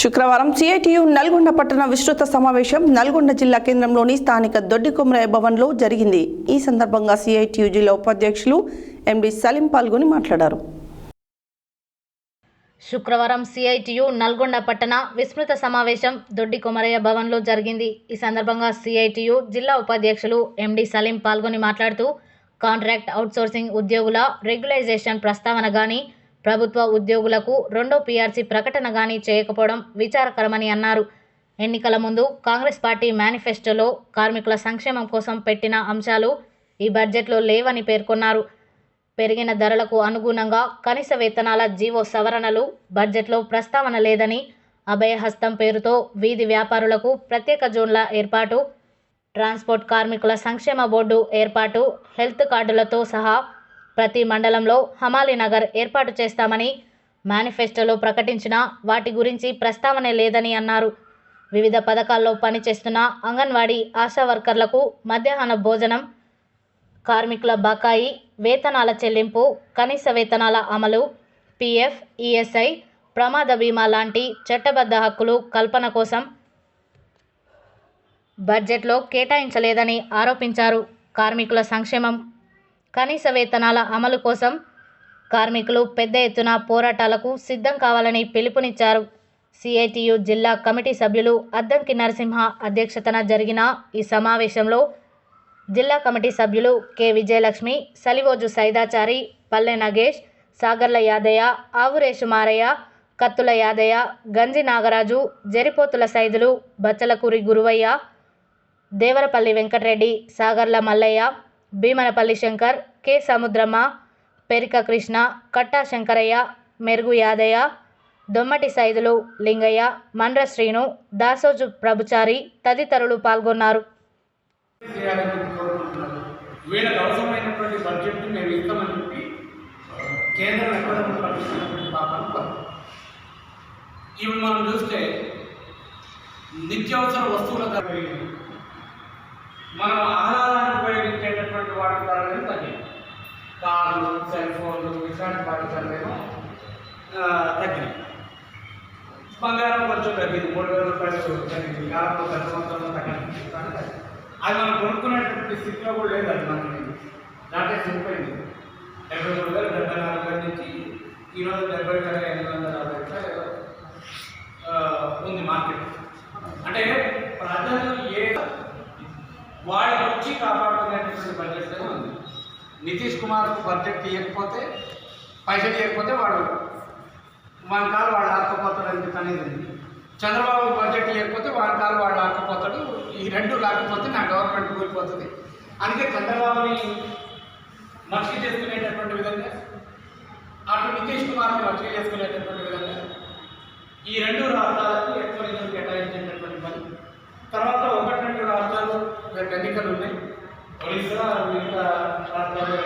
శుక్రవారం సిఐటియు నల్గొండ పట్టణ విస్తృత సమావేశం నల్గొండ జిల్లా కేంద్రంలోని స్థానిక దొడ్డి కొమరయ్య భవన్లో జరిగింది. ఈ సందర్భంగా సిఐటియు జిల్లా ఉపాధ్యక్షులు ఎండి సలీం పాల్గొని మాట్లాడారు. శుక్రవారం సిఐటియు నల్గొండ పట్టణ విస్తృత సమావేశం దొడ్డి కొమరయ్య భవన్లో జరిగింది. ఈ సందర్భంగా సిఐటియు జిల్లా ఉపాధ్యక్షులు ఎండి సలీం పాల్గొని మాట్లాడుతూ కాంట్రాక్ట్ అవుట్సోర్సింగ్ ఉద్యోగుల రెగ్యులైజేషన్ ప్రస్తావన కానీ ప్రభుత్వ ఉద్యోగులకు రెండో పీఆర్సీ ప్రకటన కానీ చేయకపోవడం విచారకరమని అన్నారు. ఎన్నికల ముందు కాంగ్రెస్ పార్టీ మేనిఫెస్టోలో కార్మికుల సంక్షేమం కోసం పెట్టిన అంశాలు ఈ బడ్జెట్లో లేవని పేర్కొన్నారు. పెరిగిన ధరలకు అనుగుణంగా కనీస వేతనాల జీవో సవరణలు బడ్జెట్లో ప్రస్తావన లేదని అభయహస్తం పేరుతో వీధి వ్యాపారులకు ప్రత్యేక జోన్ల ఏర్పాటు ట్రాన్స్పోర్ట్ కార్మికుల సంక్షేమ బోర్డు ఏర్పాటు హెల్త్ కార్డులతో సహా ప్రతి మండలంలో హమాలి నగర్ ఏర్పాటు చేస్తామని మేనిఫెస్టోలో ప్రకటించిన వాటి గురించి ప్రస్తావనే లేదని అన్నారు. వివిధ పథకాల్లో పనిచేస్తున్న అంగన్వాడీ ఆశా వర్కర్లకు మధ్యాహ్న భోజనం కార్మికుల బకాయి వేతనాల చెల్లింపు కనీస వేతనాల అమలు పిఎఫ్ ఈఎస్ఐ ప్రమాద బీమా లాంటి చట్టబద్ధ హక్కులు కల్పన కోసం బడ్జెట్లో కేటాయించలేదని ఆరోపించారు. కార్మికుల సంక్షేమం కనీస వేతనాల అమలు కోసం కార్మికులు పెద్ద ఎత్తున పోరాటాలకు సిద్ధం కావాలని పిలుపునిచ్చారు. సిఐటియు జిల్లా కమిటీ సభ్యులు అద్దంకి నరసింహ అధ్యక్షతన జరిగిన ఈ సమావేశంలో జిల్లా కమిటీ సభ్యులు కె. విజయలక్ష్మి సలివోజు సైదాచారి పల్లె నగేష్ సాగర్ల యాదయ్య ఆవురేషు మారయ్య కత్తుల యాదయ్య గంజి నాగరాజు జరిపోతుల సైదులు బచ్చలకూరి గురువయ్య దేవరపల్లి వెంకటరెడ్డి సాగర్ల మల్లయ్య భీమనపల్లి శంకర్ కె. సముద్రమ్మ పెరిక కృష్ణ కట్టా శంకరయ్య మెరుగు యాదయ్య దొమ్మటి సైదులు లింగయ్య మండ్ర శ్రీను దాసోజు ప్రభుచారి తదితరులు పాల్గొన్నారు. వీళ్ళకి అవసరమైనటువంటి బడ్జెట్ మేము ఇస్తామని చెప్పి కేంద్రం ఎక్కడ ప్రకటిస్తున్నటువంటి పాపాన్ని మనం చూస్తే నిత్యావసర వస్తువుల ధర పెరిగింది మనం ఆహారాన్ని ఉపయోగించేటటువంటి వాటి ధరలు తగ్గింది కార్లు సెల్ ఫోన్లు పాటించాలి మేము తగ్గింది బంగారం కొంచెం తగ్గింది. మూడు వేల రూపాయలు తగ్గింది. కాలంలో పెద్ద మొత్తంలో తగ్గింది. అది మనం కొనుక్కునేటువంటి స్థితిలో కూడా లేదు అది మనం దాంట్లో చనిపోయింది. డెబ్బై మూడు వేల డెబ్బై నాలుగు వేల నుంచి ఈరోజు డెబ్బై వేల ఎనిమిది వందల యాభై రూపాయలు ఉంది మార్కెట్. అంటే ప్రజలు ఏ వాళ్ళ వచ్చి కాపాడుకునేటువంటి బడ్జెట్లోనే ఉంది. నితీష్ కుమార్కు బడ్జెట్ ఇవ్వకపోతే పైసలు చేయకపోతే వాడు మన కాలు వాడు ఆకపోతాడు అని అనేది ఉంది. చంద్రబాబు బడ్జెట్ లేకపోతే వాడి కాలు వాడు ఆకపోతాడు ఈ రెండు రాకపోతే నా గవర్నమెంట్ కూలిపోతుంది. అందుకే చంద్రబాబుని మనిషి చేసుకునేటటువంటి విధంగా అటు నితీష్ కుమార్ని మనిషి చేసుకునేటటువంటి విధంగా ఈ రెండు రాష్ట్రాలకు ఎక్కువ నిధులు కేటాయించేటటువంటి పని. తర్వాత ఒకటి రెండు రాష్ట్రాలు ఎన్నికలు ఉన్నాయి. ఒరిస్సా మిగతా రాష్ట్రాల్లో